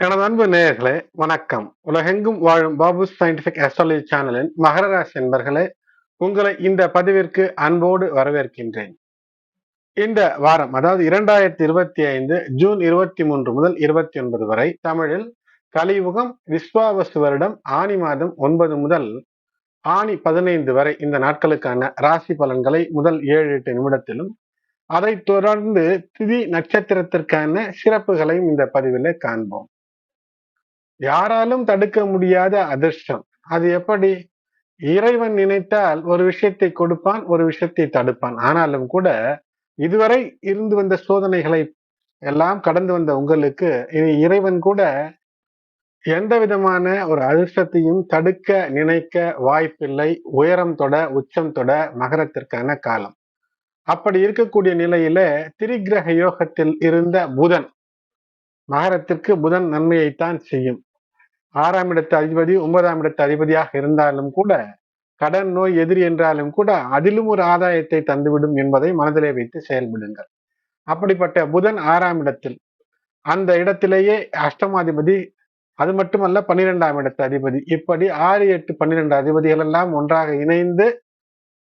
எனது அன்பு நேயர்களே வணக்கம். உலகெங்கும் வாழும் பாபு சயின்டிபிக் அஸ்ட்ராலஜி சேனலின் மகர ராசி என்பர்களே உங்களை இந்த பதிவிற்கு அன்போடு வரவேற்கின்றேன். இந்த வாரம் அதாவது இரண்டாயிரத்தி இருபத்தி ஐந்து ஜூன் இருபத்தி மூன்று முதல் இருபத்தி ஒன்பது வரை தமிழில் கலியுகம் விஸ்வாவசு வருடம் ஆணி மாதம் ஒன்பது முதல் ஆணி பதினைந்து வரை இந்த நாட்களுக்கான ராசி பலன்களை முதல் ஏழு எட்டு நிமிடத்திலும் அதைத் தொடர்ந்து திதி நட்சத்திரத்திற்கான சிறப்புகளையும் இந்த பதிவில் காண்போம். யாராலும் தடுக்க முடியாத அதிர்ஷ்டம். அது எப்படி? இறைவன் நினைத்தால் ஒரு விஷயத்தை கொடுப்பான் ஒரு விஷயத்தை தடுப்பான். ஆனாலும் கூட இதுவரை இருந்து வந்த சோதனைகளை எல்லாம் கடந்து வந்த உங்களுக்கு இனி இறைவன் கூட எந்த விதமான ஒரு அதிர்ஷ்டத்தையும் தடுக்க நினைக்க வாய்ப்பில்லை. உயரம் தொட உச்சம் தொட மகரத்திற்கான காலம். அப்படி இருக்கக்கூடிய நிலையில திரிகிரக யோகத்தில் இருந்த புதன் மகரத்திற்கு புதன் நன்மையைத்தான் செய்யும். ஆறாம் இடத்து அதிபதி ஒன்பதாம் இடத்து அதிபதியாக இருந்தாலும் கூட கடன் நோய் எதிரி என்றாலும் கூட அதிலும் ஒரு ஆதாயத்தை தந்துவிடும் என்பதை மனதிலே வைத்து செயல்படுங்கள். அப்படிப்பட்ட புதன் ஆறாம் இடத்தில் அந்த இடத்திலேயே அஷ்டமாதிபதி அது மட்டுமல்ல பன்னிரெண்டாம் இடத்து அதிபதி இப்படி ஆறு எட்டு பன்னிரெண்டு அதிபதிகள் எல்லாம் ஒன்றாக இணைந்து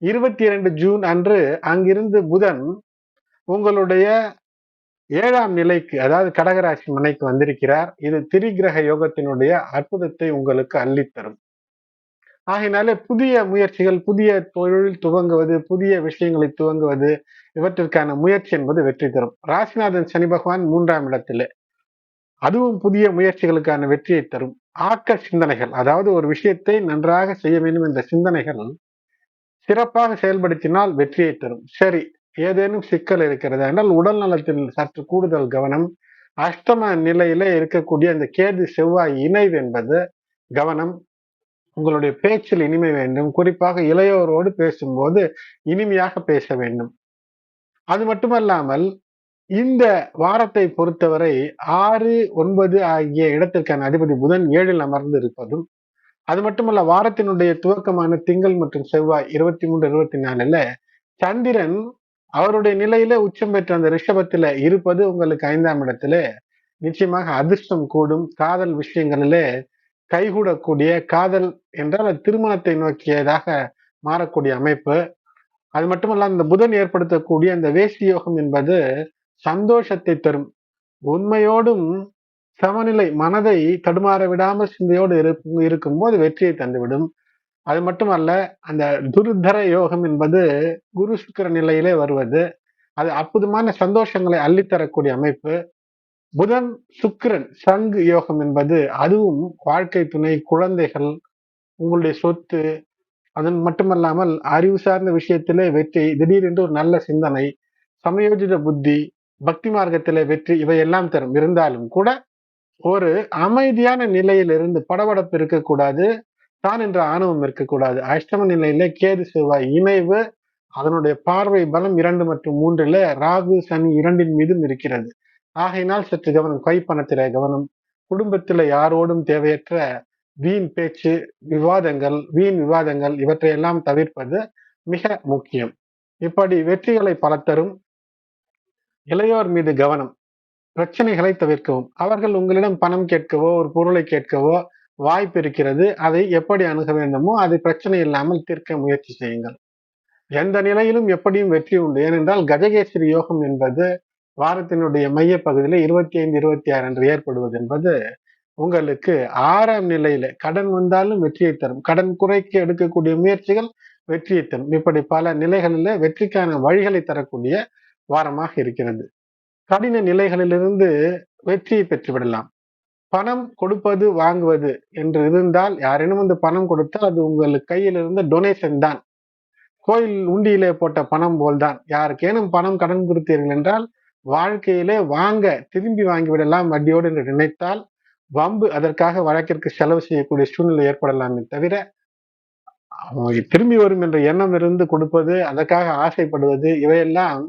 இருபத்தி இரண்டு ஜூன் அன்று அங்கிருந்து புதன் உங்களுடைய ஏழாம் நிலைக்கு அதாவது கடகராசி மனைக்கு வந்திருக்கிறார். இது திரிகிரக யோகத்தினுடைய அற்புதத்தை உங்களுக்கு அள்ளித்தரும். ஆகினாலே புதிய முயற்சிகள் புதிய தொழில் துவங்குவது புதிய விஷயங்களை துவங்குவது இவற்றிற்கான முயற்சி என்பது வெற்றி தரும். ராசிநாதன் சனி பகவான் மூன்றாம் இடத்திலே. அதுவும் புதிய முயற்சிகளுக்கான வெற்றியை தரும். ஆக்க சிந்தனைகள் அதாவது ஒரு விஷயத்தை நன்றாக செய்ய வேண்டும் என்ற சிந்தனைகள் சிறப்பாக செயல்படுத்தினால் வெற்றியை தரும். சரி ஏதேனும் சிக்கல் இருக்கிறது என்றால் உடல் நலத்தில் சற்று கூடுதல் கவனம் அஷ்டம நிலையில இருக்கக்கூடிய இந்த கேது செவ்வாய் இணைவு என்பது கவனம் உங்களுடைய பேச்சில் இனிமை வேண்டும். குறிப்பாக இளையோரோடு பேசும்போது இனிமையாக பேச வேண்டும். அது மட்டுமல்லாமல் இந்த வாரத்தை பொறுத்தவரை ஆறு ஒன்பது ஆகிய இடத்திற்கான அதிபதி புதன் ஏழில் அமர்ந்து இருப்பதும் அது மட்டுமல்ல வாரத்தினுடைய துவக்கமான திங்கள் மற்றும் செவ்வாய் இருபத்தி மூன்று இருபத்தி நாலுல சந்திரன் அவருடைய நிலையில உச்சம் பெற்ற அந்த ரிஷபத்துல இருப்பது உங்களுக்கு ஐந்தாம் இடத்துல. நிச்சயமாக அதிர்ஷ்டம் கூடும். காதல் விஷயங்களிலே கைகூடக்கூடிய காதல் என்றால் அது திருமணத்தை நோக்கியதாக மாறக்கூடிய அமைப்பு. அது மட்டுமல்ல அந்த புதன் ஏற்படுத்தக்கூடிய அந்த வேஷ்டி யோகம் என்பது சந்தோஷத்தை தரும். உண்மையோடும் சமநிலை மனதை தடுமாற விடாமல் சிந்தையோடு இருக்கும் இருக்கும்போது வெற்றியை தந்துவிடும். அது மட்டுமல்ல அந்த துருதர யோகம் என்பது குரு சுக்கர நிலையிலே வருவது. அது அற்புதமான சந்தோஷங்களை அள்ளித்தரக்கூடிய அமைப்பு. புதன் சுக்கிரன் சங்கு யோகம் என்பது அதுவும் வாழ்க்கை துணை குழந்தைகள் உங்களுடைய சொத்து அதன் மட்டுமல்லாமல் அறிவு சார்ந்த விஷயத்திலே வெற்றி திடீரென்று ஒரு நல்ல சிந்தனை சமயோஜித புத்தி பக்தி மார்க்கத்திலே வெற்றி இவையெல்லாம் தரும். இருந்தாலும் கூட ஒரு அமைதியான நிலையிலிருந்து படபடப்பு இருக்கக்கூடாது. தான் என்ற ஆணவம் இருக்கக்கூடாது. அஷ்டம நிலையில கேது செவ்வாய் இணைவு அதனுடைய பார்வை பலம் இரண்டு மற்றும் மூன்றுல ராகு சனி இரண்டின் மீதும் இருக்கிறது. ஆகையினால் சற்று கவனம் கைப்பணத்தில கவனம். குடும்பத்தில் யாரோடும் தேவையற்ற வீண் பேச்சு விவாதங்கள் வீண் விவாதங்கள் இவற்றையெல்லாம் தவிர்ப்பது மிக முக்கியம். இப்படி வெற்றிகளை பல தரும் இளையோர் மீது கவனம். பிரச்சனைகளை தவிர்க்கவும். அவர்கள் உங்களிடம் பணம் கேட்கவோ ஒரு பொருளை கேட்கவோ வாய்ப்பு இருக்கிறது. அதை எப்படி அணுக வேண்டுமோ அதை பிரச்சனை இல்லாமல் தீர்க்க முயற்சி செய்யுங்கள். எந்த நிலையிலும் எப்படியும் வெற்றி உண்டு. ஏனென்றால் கஜகேசரி யோகம் என்பது வாரத்தினுடைய மைய பகுதியில் இருபத்தி ஐந்து இருபத்தி ஆறு என்று ஏற்படுவது என்பது உங்களுக்கு ஆறாம் நிலையில கடன் வந்தாலும் வெற்றியை தரும். கடன் குறைக்க எடுக்கக்கூடிய முயற்சிகள் வெற்றியை தரும். இப்படி பல நிலைகளில் வெற்றிக்கான வழிகளை தரக்கூடிய வாரமாக இருக்கிறது. கடின நிலைகளிலிருந்து வெற்றியை பெற்றுவிடலாம். பணம் கொடுப்பது வாங்குவது என்று இருந்தால் யாரேனும் வந்து பணம் கொடுத்தால் அது உங்கள் கையில் இருந்த டொனேஷன் தான். கோயில் உண்டியிலே போட்ட பணம் போல்தான். யாருக்கேனும் பணம் கடன் கொடுத்தீர்கள் என்றால் வாழ்க்கையிலே வாங்க திரும்பி வாங்கிவிடலாம் வட்டியோடு என்று நினைத்தால் வம்பு அதற்காக வழக்கிற்கு செலவு செய்யக்கூடிய சூழ்நிலை ஏற்படலாமே தவிர திரும்பி வரும் என்ற எண்ணம் இருந்து கொடுப்பது அதற்காக ஆசைப்படுவது இவையெல்லாம்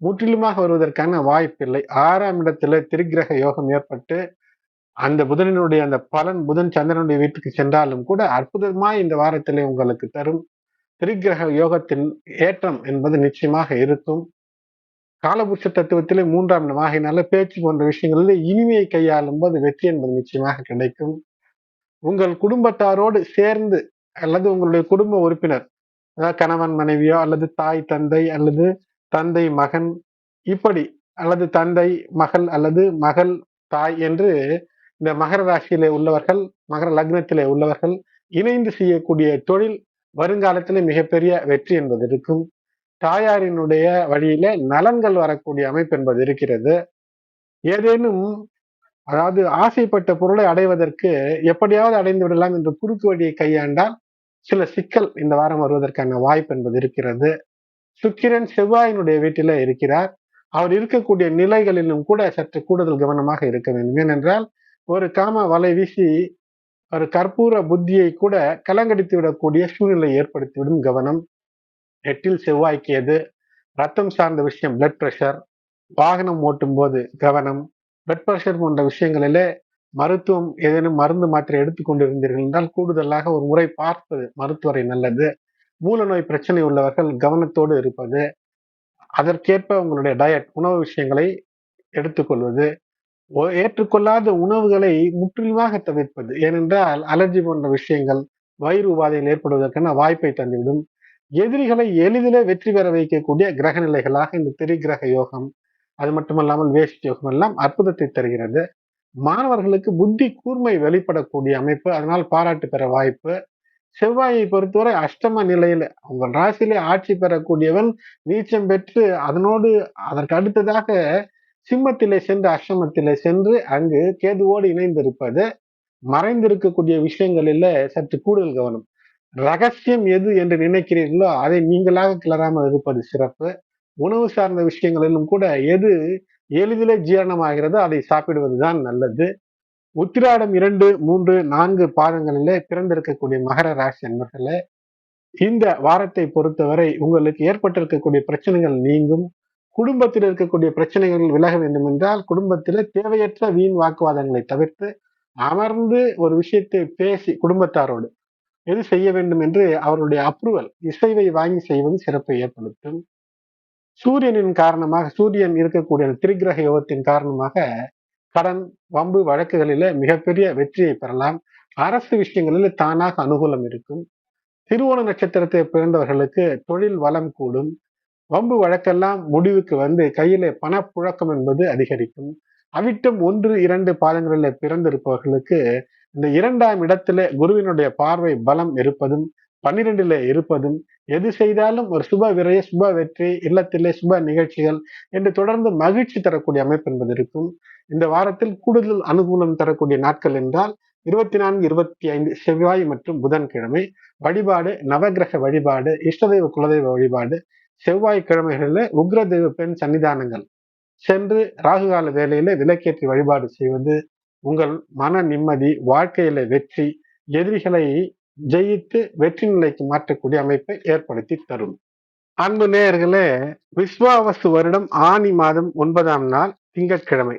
முற்றிலுமாக வருவதற்கான வாய்ப்பில்லை. ஆறாம் இடத்துல திருக்கிரக யோகம் ஏற்பட்டு அந்த புதனினுடைய அந்த பலன் புதன் சந்திரனுடைய வீட்டுக்கு சென்றாலும் கூட அற்புதமாய் இந்த வாரத்திலே உங்களுக்கு தரும் திரிகிரக யோகத்தின் ஏற்றம் என்பது நிச்சயமாக இருக்கும். காலபுருஷ தத்துவத்திலே மூன்றாம் இடமாகினால பேச்சு போன்ற விஷயங்களில் இனிமையை கையாளும் போது வெற்றி என்பது நிச்சயமாக கிடைக்கும். உங்கள் குடும்பத்தாரோடு சேர்ந்து அல்லது உங்களுடைய குடும்ப உறுப்பினர் அதாவது கணவன் மனைவியோ அல்லது தாய் தந்தை அல்லது தந்தை மகன் இப்படி அல்லது தந்தை மகள் அல்லது மகள் தாய் என்று இந்த மகர ராசியிலே உள்ளவர்கள் மகர லக்னத்திலே உள்ளவர்கள் இணைந்து செய்யக்கூடிய தொழில் வருங்காலத்திலே மிகப்பெரிய வெற்றி என்பது இருக்கும். தாயாரினுடைய வழியில நலன்கள் வரக்கூடிய அமைப்பு என்பது இருக்கிறது. ஏதேனும் அதாவது ஆசைப்பட்ட பொருளை அடைவதற்கு எப்படியாவது அடைந்து விடலாம் என்று குறுக்கு வழியை கையாண்டால் சில சிக்கல் இந்த வாரம் வருவதற்கான வாய்ப்பு என்பது இருக்கிறது. சுக்கிரன் செவ்வாயினுடைய வீட்டில இருக்கிறார். அவர் இருக்கக்கூடிய நிலைகளிலும் கூட சற்று கூடுதல் கவனமாக இருக்க வேண்டும். ஏனென்றால் ஒரு காம வலை வீசி ஒரு கற்பூர புத்தியை கூட கலங்கடித்து விடக்கூடிய சூழ்நிலை ஏற்படுத்திவிடும் கவனம். எட்டில் செவ்வாய்க்கு எது ரத்தம் சார்ந்த விஷயம் பிளட் ப்ரெஷர் வாகனம் ஓட்டும் போது கவனம். பிளட் ப்ரெஷர் போன்ற விஷயங்களிலே மருத்துவம் ஏதேனும் மருந்து மாத்திரை எடுத்துக்கொண்டிருந்தீர்கள் என்றால் கூடுதலாக ஒரு முறை பார்ப்பது மருத்துவரை நல்லது. மூல நோய் பிரச்சனை உள்ளவர்கள் கவனத்தோடு இருப்பது. அதற்கேற்ப உங்களுடைய டயட் உணவு விஷயங்களை எடுத்துக்கொள்வது ஏற்றுக்கொள்ளாத உணவுகளை முற்றிலுமாக தவிர்ப்பது. ஏனென்றால் அலர்ஜி போன்ற விஷயங்கள் வயிறு உபாதைகள் ஏற்படுவதற்கான வாய்ப்பை தந்துவிடும். எதிரிகளை எளிதில வெற்றி பெற வைக்கக்கூடிய கிரக நிலைகளாக இந்த திரிகிரக யோகம் அது மட்டுமல்லாமல் வேஷ்டி யோகம் எல்லாம் அற்புதத்தை தருகிறது. மாணவர்களுக்கு புத்தி கூர்மை வெளிப்படக்கூடிய அமைப்பு அதனால் பாராட்டு பெற வாய்ப்பு. செவ்வாயை பொறுத்தவரை அஷ்டம நிலையில உங்கள் ராசியிலே ஆட்சி பெறக்கூடியவன் நீச்சம் பெற்று அதனோடு அதற்கு அடுத்ததாக சிம்மத்திலே சென்று அஷ்டமத்திலே சென்று அங்கு கேதுவோடு இணைந்திருப்பது மறைந்திருக்கக்கூடிய விஷயங்களில சற்று கூடுதல் கவனம். ரகசியம் எது என்று நினைக்கிறீர்களோ அதை நீங்களாக கிளறாமல் இருப்பது சிறப்பு. உணவு சார்ந்த விஷயங்களிலும் கூட எது எளிதில் ஜீரணமாகிறதோ அதை சாப்பிடுவதுதான் நல்லது. உத்திராடம் இரண்டு மூன்று நான்கு பாதங்களிலே பிறந்திருக்கக்கூடிய மகர ராசி அன்பர்களே இந்த வாரத்தை பொறுத்தவரை உங்களுக்கு ஏற்பட்டிருக்கக்கூடிய பிரச்சனைகள் நீங்கும். குடும்பத்தில் இருக்கக்கூடிய பிரச்சனைகள் விலக வேண்டும் என்றால் குடும்பத்தில் தேவையற்ற வீண் வாக்குவாதங்களை தவிர்த்து அமர்ந்து ஒரு விஷயத்தை பேசி குடும்பத்தாரோடு எது செய்ய வேண்டும் என்று அவருடைய அப்ரூவல் இசைவை வாங்கி செய்வது சிறப்பை ஏற்படுத்தும். சூரியனின் காரணமாக சூரியன் இருக்கக்கூடிய திரிகிரக யோகத்தின் காரணமாக கடன் வம்பு வழக்குகளில மிகப்பெரிய வெற்றியை பெறலாம். அரசு விஷயங்களில் தானாக அனுகூலம் இருக்கும். திருவோண நட்சத்திரத்தை பிறந்தவர்களுக்கு தொழில் வளம் கூடும். வம்பு வழக்கெல்லாம் முடிவுக்கு வந்து கையில பணப்புழக்கம் என்பது அதிகரிக்கும். அவிட்டம் ஒன்று இரண்டு பாதங்களில் பிறந்திருப்பவர்களுக்கு இந்த இரண்டாம் இடத்துல குருவினுடைய பார்வை பலம் இருப்பதும் பன்னிரெண்டுல இருப்பதும் எது செய்தாலும் ஒரு சுப விரைய சுப வெற்றி இல்லத்திலே சுப நிகழ்ச்சிகள் என்று தொடர்ந்து மகிழ்ச்சி தரக்கூடிய அமைப்பு என்பது இருக்கும். இந்த வாரத்தில் கூடுதல் அனுகூலம் தரக்கூடிய நாட்கள் என்றால் இருபத்தி நான்கு இருபத்தி ஐந்து செவ்வாய் மற்றும் புதன்கிழமை. வழிபாடு நவகிரக வழிபாடு இஷ்டதெய்வ குலதெய்வ வழிபாடு செவ்வாய்க்கிழமைகளில் உக்ரதேவ பெண் சன்னிதானங்கள். சென்று ராகுகால வேலையில விலக்கேற்றி வழிபாடு செய்வது உங்கள் மன நிம்மதி வாழ்க்கையில வெற்றி எதிரிகளை ஜெயித்து வெற்றி நிலைக்கு மாற்றக்கூடிய அமைப்பை ஏற்படுத்தி தரும். அன்பு நேயர்களே விஸ்வாவசு வருடம் ஆணி மாதம் ஒன்பதாம் நாள் திங்கட்கிழமை.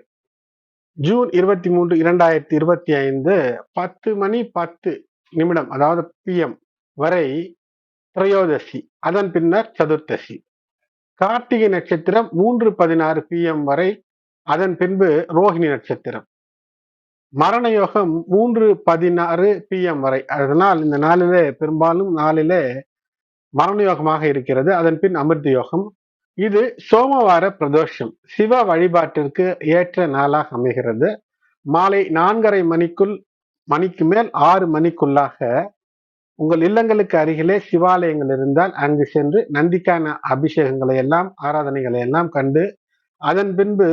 ஜூன் இருபத்தி மூன்று இரண்டாயிரத்தி இருபத்தி ஐந்து பத்து மணி பத்து நிமிடம் அதாவது பிஎம் வரை திரையோதசி அதன் பின்னர் சதுர்த்தசி. கார்த்திகை நட்சத்திரம் மூன்று பதினாறு பிஎம் வரை அதன் பின்பு ரோஹிணி நட்சத்திரம். மரண யோகம் மூன்று பதினாறு பிஎம் வரை. அதனால் இந்த நாளிலே பெரும்பாலும் நாளிலே மரண யோகமாக இருக்கிறது. அதன் பின் அமிர்த யோகம். இது சோமவார பிரதோஷம். சிவ வழிபாட்டிற்கு ஏற்ற நாளாக அமைகிறது. மாலை நான்கரை மணிக்குள் மணிக்கு மேல் ஆறு மணிக்குள்ளாக உங்கள் இல்லங்களுக்கு அருகிலே சிவாலயங்கள் இருந்தால் அங்கு சென்று நந்திக்கான அபிஷேகங்களை எல்லாம் ஆராதனைகளை எல்லாம் கண்டு அதன் பின்பு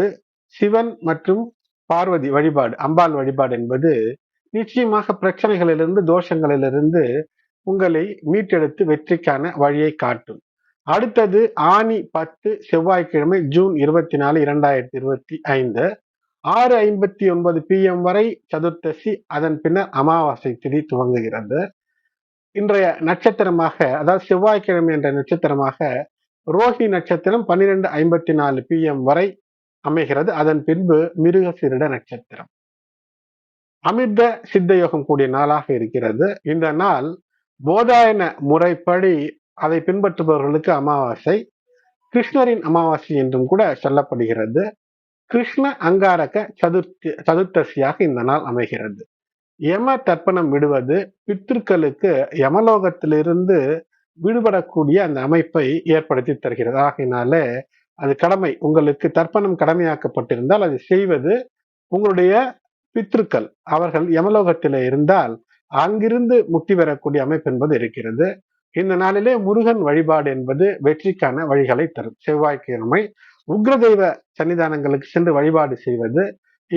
சிவன் மற்றும் பார்வதி வழிபாடு அம்பாள் வழிபாடு என்பது நிச்சயமாக பிரச்சனைகளிலிருந்து தோஷங்களிலிருந்து உங்களை மீட்டெடுத்து வெற்றிக்கான வழியை காட்டும். அடுத்தது ஆணி பத்து செவ்வாய்க்கிழமை ஜூன் இருபத்தி நாலு இரண்டாயிரத்தி இருபத்தி ஐந்து. ஆறு ஐம்பத்தி ஒன்பது பிஎம் வரை சதுர்த்தசி அதன் பின்னர் அமாவாசை திதி துவங்குகிறது. இன்றைய நட்சத்திரமாக அதாவது செவ்வாய்க்கிழமை என்ற நட்சத்திரமாக ரோஹி நட்சத்திரம் பன்னிரெண்டு ஐம்பத்தி நாலு பிஎம் வரை அமைகிறது. அதன் பின்பு மிருகசிருட நட்சத்திரம். அமிர்த சித்த யோகம் கூடிய நாளாக இருக்கிறது. இந்த நாள் போதாயன முறைப்படி அதை பின்பற்றுபவர்களுக்கு அமாவாசை கிருஷ்ணரின் அமாவாசை என்றும் கூட சொல்லப்படுகிறது. கிருஷ்ண அங்காரக சதுர்த்தி சதுர்த்தசியாக இந்த நாள் அமைகிறது. யம தர்ப்பணம் விடுவது பித்திருக்களுக்கு யமலோகத்திலிருந்து விடுபடக்கூடிய அந்த அமைப்பை ஏற்படுத்தி தருகிறது. ஆகையினாலே அது கடமை. உங்களுக்கு தர்ப்பணம் கடமையாக்கப்பட்டிருந்தால் அதை செய்வது உங்களுடைய பித்ருக்கள் அவர்கள் யமலோகத்தில் இருந்தால் அங்கிருந்து முக்தி பெறக்கூடிய அமைப்பு என்பது இருக்கிறது. இந்த நாளிலே முருகன் வழிபாடு என்பது வெற்றிக்கான வழிகளை தரும். செவ்வாய்க்கிழமை உக்ரதெய்வ சன்னிதானங்களுக்கு சென்று வழிபாடு செய்வது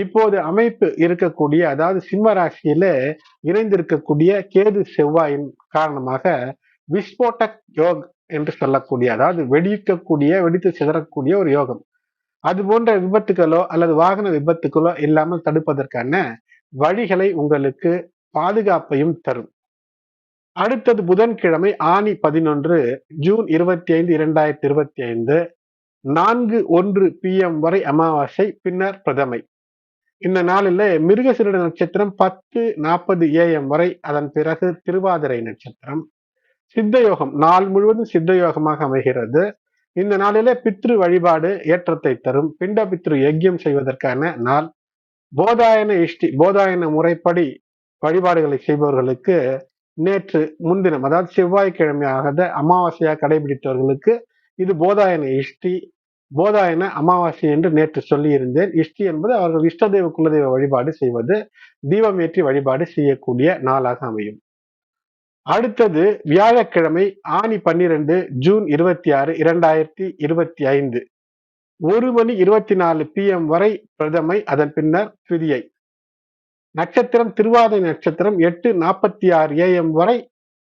இப்போது அமைப்பு இருக்கக்கூடிய அதாவது சிம்ம ராசியில இணைந்திருக்கக்கூடிய கேது செவ்வாயின் காரணமாக விஸ்போட்டக் யோக் என்று சொல்லக்கூடிய அதாவது வெடிக்கக்கூடிய வெடித்து சிதறக்கூடிய ஒரு யோகம். அது போன்ற விபத்துகளோ அல்லது வாகன விபத்துகளோ இல்லாமல் தடுப்பதற்கான வழிகளை உங்களுக்கு பாதுகாப்பையும் தரும். அடுத்தது புதன்கிழமை ஆணி பதினொன்று ஜூன் இருபத்தி ஐந்து இரண்டாயிரத்தி இருபத்தி ஐந்து நான்கு ஒன்று பி எம் வரை அமாவாசை பின்னர் பிரதமை. இந்த நாளில் மிருகசிருட நட்சத்திரம் பத்து நாற்பது ஏஎம் வரை அதன் பிறகு திருவாதிரை நட்சத்திரம். சித்தயோகம் நாள் முழுவதும் சித்தயோகமாக அமைகிறது. இந்த நாளிலே பித்ரு வழிபாடு ஏற்றத்தை தரும். பிண்ட பித்ரு யஜ்யம் செய்வதற்கான நாள். போதாயன இஷ்டி போதாயன முறைப்படி வழிபாடுகளை செய்பவர்களுக்கு நேற்று முன்தினம் அதாவது செவ்வாய்க்கிழமையாக அமாவாசையாக கடைபிடித்தவர்களுக்கு இது போதாயன இஷ்டி போதாயன அமாவாசை என்று நேற்று சொல்லியிருந்தேன். இஷ்டி என்பது அவர்கள் இஷ்டதெய்வ குலதெய்வ வழிபாடு செய்வது தீபம் ஏற்றி வழிபாடு செய்யக்கூடிய நாளாக அமையும். அடுத்தது வியாழக்கிழமை ஆணி பன்னிரண்டு ஜூன் இருபத்தி ஆறு இரண்டாயிரத்தி இருபத்தி ஐந்து. ஒரு மணி இருபத்தி நாலு பி எம் வரை பிரதமை அதன் பின்னர் பிரியை நட்சத்திரம் திருவாதிரை நட்சத்திரம் எட்டு நாற்பத்தி ஆறு ஏஎம் வரை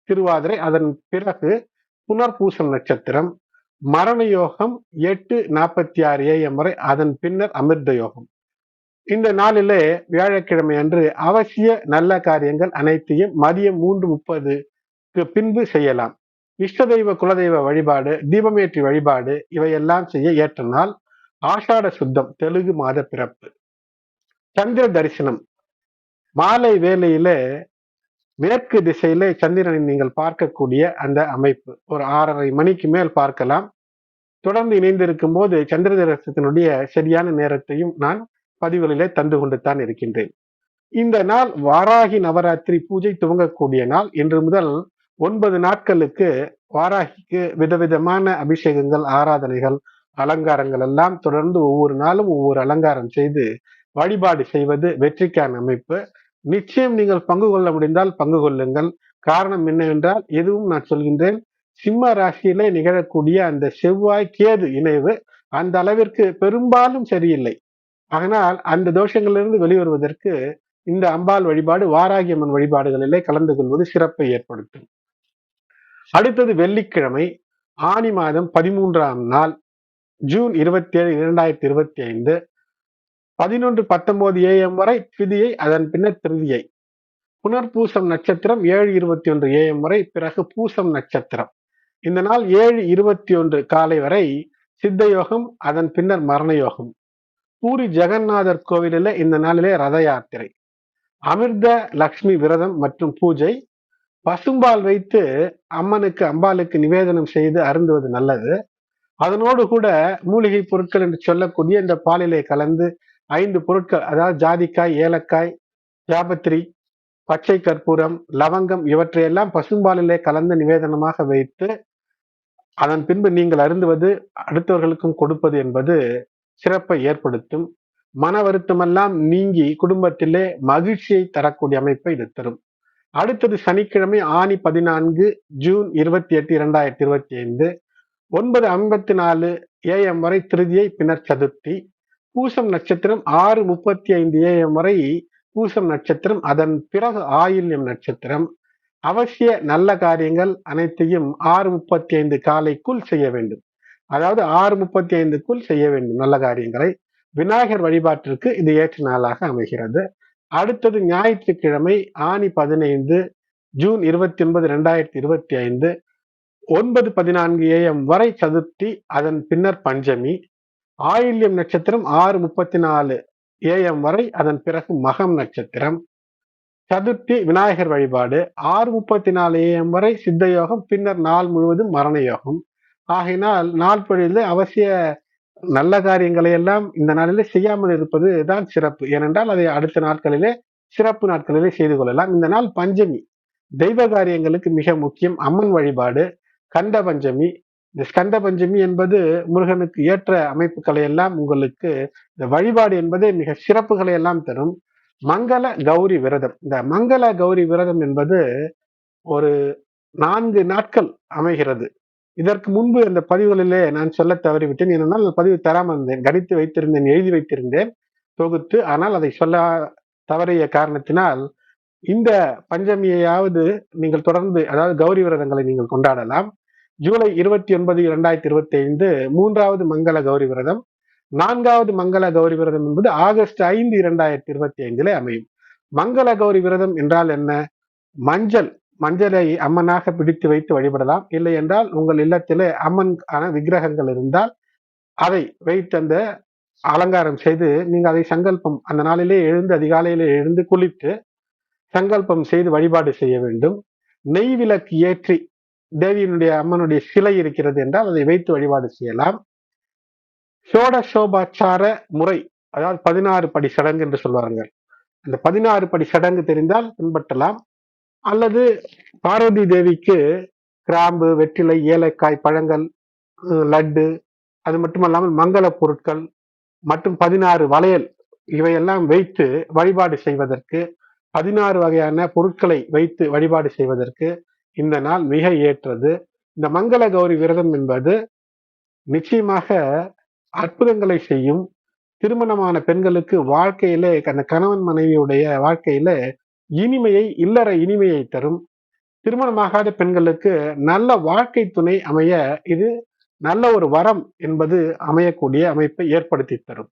திருவாதிரை அதன் பிறகு புனர்பூசம் நட்சத்திரம். மரண யோகம் எட்டு நாற்பத்தி ஆறு ஏஎம் வரை அதன் பின்னர் அமிர்த யோகம். இந்த நாளிலே வியாழக்கிழமை அன்று அவசிய நல்ல காரியங்கள் அனைத்தையும் மதியம் மூன்று முப்பதுக்கு பின்பு செய்யலாம். இஷ்ட தெய்வ குலதெய்வ வழிபாடு தீபமேற்றி வழிபாடு இவையெல்லாம் செய்ய ஏற்ற நாள் ஆஷாட சுத்தம் தெலுங்கு மாத பிறப்பு. சந்திர தரிசனம். மாலை வேலையில மேற்கு திசையில சந்திரனை நீங்கள் பார்க்கக்கூடிய அந்த அமைப்பு. ஒரு ஆறரை மணிக்கு மேல் பார்க்கலாம். தொடர்ந்து இணைந்திருக்கும் போது சந்திர தரிசனத்தினுடைய சரியான நேரத்தையும் நான் பதிவுகளிலே தந்து கொண்டு தான் இருக்கின்றேன். இந்த நாள் வாராகி நவராத்திரி பூஜை துவங்கக்கூடிய நாள். இன்று முதல் ஒன்பது நாட்களுக்கு வாராகிக்கு விதவிதமான அபிஷேகங்கள் ஆராதனைகள் அலங்காரங்கள் எல்லாம் தொடர்ந்து ஒவ்வொரு நாளும் ஒவ்வொரு அலங்காரம் செய்து வழிபாடு செய்வது வெற்றிக்கான அமைப்பு. நிச்சயம் நீங்கள் பங்கு கொள்ள முடிந்தால் பங்கு கொள்ளுங்கள். காரணம் என்னவென்றால் எதுவும் நான் சொல்கின்றேன். சிம்ம ராசியிலே நிகழக்கூடிய அந்த செவ்வாய் கேது இணைவு அந்த அளவிற்கு பெரும்பாலும் சரியில்லை. அதனால் அந்த தோஷங்களிலிருந்து வெளிவருவதற்கு இந்த அம்பாள் வழிபாடு வாராகியம்மன் வழிபாடுகளிலே கலந்து கொள்வது சிறப்பை ஏற்படுத்தும். அடுத்தது வெள்ளிக்கிழமை ஆணி மாதம் பதிமூன்றாம் நாள் ஜூன் இருபத்தி ஏழு இரண்டாயிரத்தி இருபத்தி ஐந்து பதினொன்று பத்தொன்பது ஏஎம் வரை திதியை அதன் பின்னர் திருதியை. புனர்பூசம் நட்சத்திரம் ஏழு இருபத்தி ஒன்று ஏஎம் வரை பிறகு பூசம் நட்சத்திரம். இந்த நாள் ஏழு இருபத்தி ஒன்று காலை வரை சித்த யோகம் அதன் பின்னர் மரண யோகம் பூரி ஜெகநாதர் கோவிலில் இந்த நாளிலே ரத யாத்திரை. அமிர்த லக்ஷ்மி விரதம் மற்றும் பூஜை. பசும்பால் வைத்து அம்மனுக்கு அம்பாளுக்கு நிவேதனம் செய்து அருந்துவது நல்லது. அதனோடு கூட மூலிகை பொருட்கள் என்று சொல்லக்கூடிய இந்த பாலிலே கலந்து ஐந்து பொருட்கள் அதாவது ஜாதிக்காய் ஏலக்காய் ஜாபத்திரி பச்சை கற்பூரம் லவங்கம் இவற்றையெல்லாம் பசும்பாலிலே கலந்து நிவேதனமாக வைத்து அதன் பின்பு நீங்கள் அருந்துவது அடுத்தவர்களுக்கும் கொடுப்பது என்பது சிறப்பை ஏற்படுத்தும். மன வருத்தமெல்லாம் நீங்கி குடும்பத்திலே மகிழ்ச்சியை தரக்கூடிய அமைப்பை இது தரும். அடுத்தது சனிக்கிழமை ஆணி பதினான்கு ஜூன் இருபத்தி எட்டு இரண்டாயிரத்தி இருபத்தி ஐந்து ஒன்பது ஐம்பத்தி நாலு ஏஎம் வரை திருதியை பின்னர் சதுர்த்தி பூசம் நட்சத்திரம் ஆறு முப்பத்தி ஐந்து ஏஎம் வரை பூசம் நட்சத்திரம் அதன் பிறகு ஆயில்யம் நட்சத்திரம். அவசிய நல்ல காரியங்கள் அனைத்தையும் ஆறு முப்பத்தி ஐந்து காலைக்குள் செய்ய வேண்டும். அதாவது ஆறு முப்பத்தி ஐந்துக்குள் செய்ய வேண்டும் நல்ல காரியங்களை. விநாயகர் வழிபாட்டிற்கு இது ஏற்ற நாளாக அமைகிறது. அடுத்தது ஞாயிற்றுக்கிழமை ஆணி பதினைந்து ஜூன் இருபத்தி ஒன்பது ரெண்டாயிரத்தி இருபத்தி ஐந்து ஒன்பது பதினான்கு ஏஎம் வரை சதுர்த்தி அதன் பின்னர் பஞ்சமி. ஆயில்யம் நட்சத்திரம் ஆறு முப்பத்தி நாலு ஏஎம் வரை அதன் பிறகு மகம் நட்சத்திரம். சதுர்த்தி விநாயகர் வழிபாடு ஆறு முப்பத்தி நாலு ஏஎம் வரை சித்த யோகம் பின்னர் நாள் முழுவதும் மரண யோகம் ஆகையினால் நாள் பொழுது அவசிய நல்ல காரியங்களை எல்லாம் இந்த நாளிலே செய்யாமல் இருப்பது தான் சிறப்பு. ஏனென்றால் அதை அடுத்த நாட்களிலே சிறப்பு நாட்களிலே செய்து கொள்ளலாம். இந்த நாள் பஞ்சமி. தெய்வ காரியங்களுக்கு மிக முக்கியம். அம்மன் வழிபாடு கண்ட பஞ்சமி இந்த ஸ்கந்த பஞ்சமி என்பது முருகனுக்கு ஏற்ற அமைப்புகளை எல்லாம் உங்களுக்கு இந்த வழிபாடு என்பது மிக சிறப்புகளை எல்லாம் தரும். மங்கள கௌரி விரதம். இந்த மங்கள கௌரி விரதம் என்பது ஒரு நான்கு நாட்கள் அமைகிறது. இதற்கு முன்பு அந்த பதிவுகளிலே நான் சொல்ல தவறிவிட்டேன். ஏனென்றால் பதிவு தராமல் இருந்தேன். கணித்து வைத்திருந்தேன் எழுதி வைத்திருந்தேன் தொகுத்து ஆனால் அதை சொல்ல தவறிய காரணத்தினால் இந்த பஞ்சமியையாவது நீங்கள் தொடர்ந்து அதாவது கௌரி விரதங்களை நீங்கள் கொண்டாடலாம். ஜூலை இருபத்தி ஒன்பது இரண்டாயிரத்தி இருபத்தி ஐந்து மூன்றாவது மங்கள கௌரி விரதம் நான்காவது மங்கள கௌரி விரதம் என்பது ஆகஸ்ட் ஐந்து இரண்டாயிரத்தி இருபத்தி ஐந்திலே அமையும். மங்கள கௌரி விரதம் என்றால் என்ன? மஞ்சள் மஞ்சளை அம்மனாக பிடித்து வைத்து வழிபடலாம். இல்லை என்றால் உங்கள் இல்லத்திலே அம்மன் விக்கிரகங்கள் இருந்தால் அதை வைத்து அந்த அலங்காரம் செய்து நீங்கள் அதை சங்கல்பம் அந்த நாளிலே எழுந்து அதிகாலையிலே எழுந்து குளித்து சங்கல்பம் செய்து வழிபாடு செய்ய வேண்டும். நெய் விளக்கு ஏற்றி தேவியினுடைய அம்மனுடைய சிலை இருக்கிறது என்றால் அதை வைத்து வழிபாடு செய்யலாம். சோடசோபாச்சார முறை அதாவது பதினாறு படி சடங்கு என்று சொல்வார்கள். அந்த பதினாறு படி சடங்கு தெரிந்தால் பின்பற்றலாம். அல்லது பார்வதி தேவிக்கு கிராம்பு வெற்றிலை ஏலக்காய் பழங்கள் லட்டு அது மட்டுமல்லாமல் மங்கள பொருட்கள் மற்றும் பதினாறு வளையல் இவையெல்லாம் வைத்து வழிபாடு செய்வதற்கு பதினாறு வகையான பொருட்களை வைத்து வழிபாடு செய்வதற்கு இந்த நாள் மிக ஏற்றது. இந்த மங்கள கௌரி விரதம் என்பது நிச்சயமாக அற்புதங்களை செய்யும். திருமணமான பெண்களுக்கு வாழ்க்கையிலே அந்த கணவன் மனைவியுடைய வாழ்க்கையில இனிமையை இல்லற இனிமையை தரும். திருமணமாகாத பெண்களுக்கு நல்ல வாழ்க்கை துணை அமைய இது நல்ல ஒரு வரம் என்பது அமையக்கூடிய அமைப்பை ஏற்படுத்தி தரும்.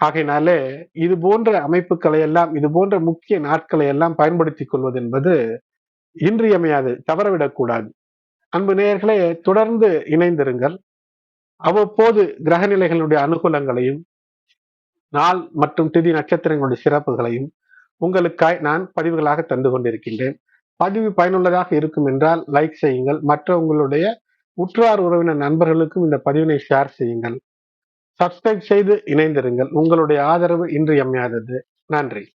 ஆகையினாலே இது போன்ற அமைப்புகளை எல்லாம் இது போன்ற முக்கிய நாட்களை எல்லாம் பயன்படுத்திக் கொள்வது என்பது இன்றியமையாது தவறவிடக்கூடாது. அன்பு நேயர்களே தொடர்ந்து இணைந்திருங்கள். அவ்வப்போது கிரகநிலைகளுடைய அனுகூலங்களையும் நாள் மற்றும் திதி நட்சத்திரங்களுடைய சிறப்புகளையும் உங்களுக்காய் நான் பதிவுகளாக தந்து கொண்டிருக்கின்றேன். பதிவு பயனுள்ளதாக இருக்கும் என்றால் லைக் செய்யுங்கள். மற்ற உங்களுடைய உற்றார் உறவினர் நண்பர்களுக்கும் இந்த பதிவினை ஷேர் செய்யுங்கள். சப்ஸ்கிரைப் செய்து இணைந்திருங்கள். உங்களுடைய ஆதரவு இன்றியமையாதது. நன்றி.